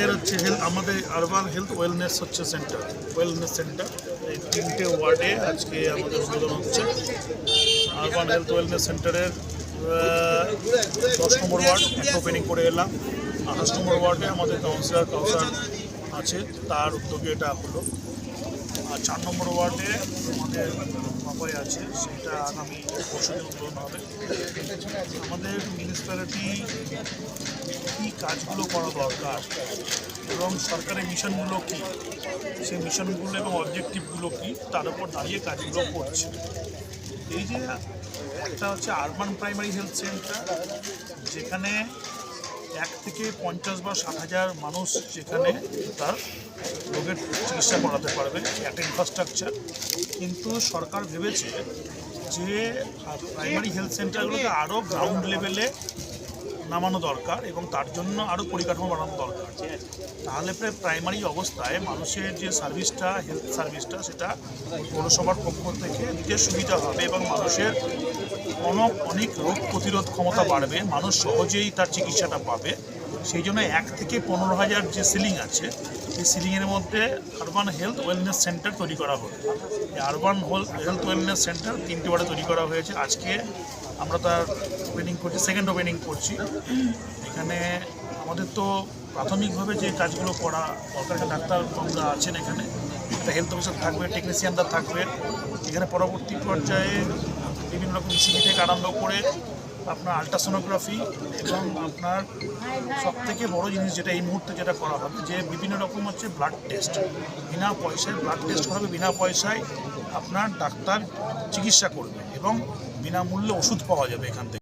আমাদের হচ্ছে হেলথ আমাদের আরবান হেলথ ওয়েলনেস হচ্ছে সেন্টার ওয়েলনেস সেন্টার এই তিনটে ওয়ার্ডে আজকে আমাদের উদ্বোধন হচ্ছে। আরবান হেলথ ওয়েলনেস সেন্টারের দশ নম্বর ওয়ার্ড একটা ওপেনিং করে এলাম। আঠাশ নম্বর ওয়ার্ডে আমাদের কাউন্সিলর কাউন্সিলর আছে, তার উদ্যোগে এটা হলো। আর চার নম্বর ওয়ার্ডে আমাদের বাপাই আছে, সেটা আগামী পরশু দিন উদ্বোধন হবে। আমাদের মিউনিসিপ্যালিটি কী কাজগুলো করা দরকার এবং সরকারের মিশনগুলো কী? সেই মিশনগুলো এবং অবজেক্টিভগুলো কী? তার উপর দাঁড়িয়ে কাজগুলো করছে। এই যে একটা হচ্ছে আরবান প্রাইমারি হেলথ সেন্টার যেখানে এক থেকে পঞ্চাশ বা ষাট হাজার মানুষ যেখানে তার রোগের চিকিৎসা করাতে পারবে, একটা ইনফ্রাস্ট্রাকচার কিন্তু সরকার ভেবেছে যে প্রাইমারি হেলথ সেন্টারগুলোকে আরও গ্রাউন্ড লেভেলে নামানো দরকার এবং তার জন্য আরও পরিকাঠামো বাড়ানো দরকার। তাহলে প্রায় প্রাইমারি অবস্থায় মানুষের যে সার্ভিসটা হেলথ সার্ভিসটা সেটা পৌরসভার পক্ষ থেকে দিতে সুবিধা হবে এবং মানুষের অনেক অনেক রোগ প্রতিরোধ ক্ষমতা বাড়বে, মানুষ সহজেই তার চিকিৎসাটা পাবে। সেই জন্য এক থেকে পনেরো হাজার যে সিলিং আছে সেই সিলিংয়ের মধ্যে আরবান হেলথ ওয়েলনেস সেন্টার তৈরি করা হবে। এই আরবান হেলথ ওয়েলনেস সেন্টার তিনটে ওয়ার্ডে তৈরি করা হয়েছে। আজকে আমরা তার ওপেনিং করছি সেকেন্ড ওপেনিং করছি। এখানে আমাদের তো প্রাথমিকভাবে যে কাজগুলো করা দরকার ডাক্তার আমরা আছেন এখানে। একটা হেলথ অফিসার থাকবে টেকনিশিয়ানরা থাকবে। এখানে পরবর্তী পর্যায়ে বিভিন্ন রকম ইসিজি থেকে আরম্ভ করে আপনার আলট্রাসোনোগ্রাফি এবং আপনার সব থেকে বড় জিনিস যেটা এই মুহূর্তে যেটা করা হবে, যে বিভিন্ন রকম হচ্ছে ব্লাড টেস্ট বিনা পয়সায় ব্লাড টেস্ট করা হবে, বিনা পয়সায় আপনার ডাক্তার চিকিৎসা করবে এবং বিনামূল্যে ওষুধ পাওয়া যাবে এখান থেকে।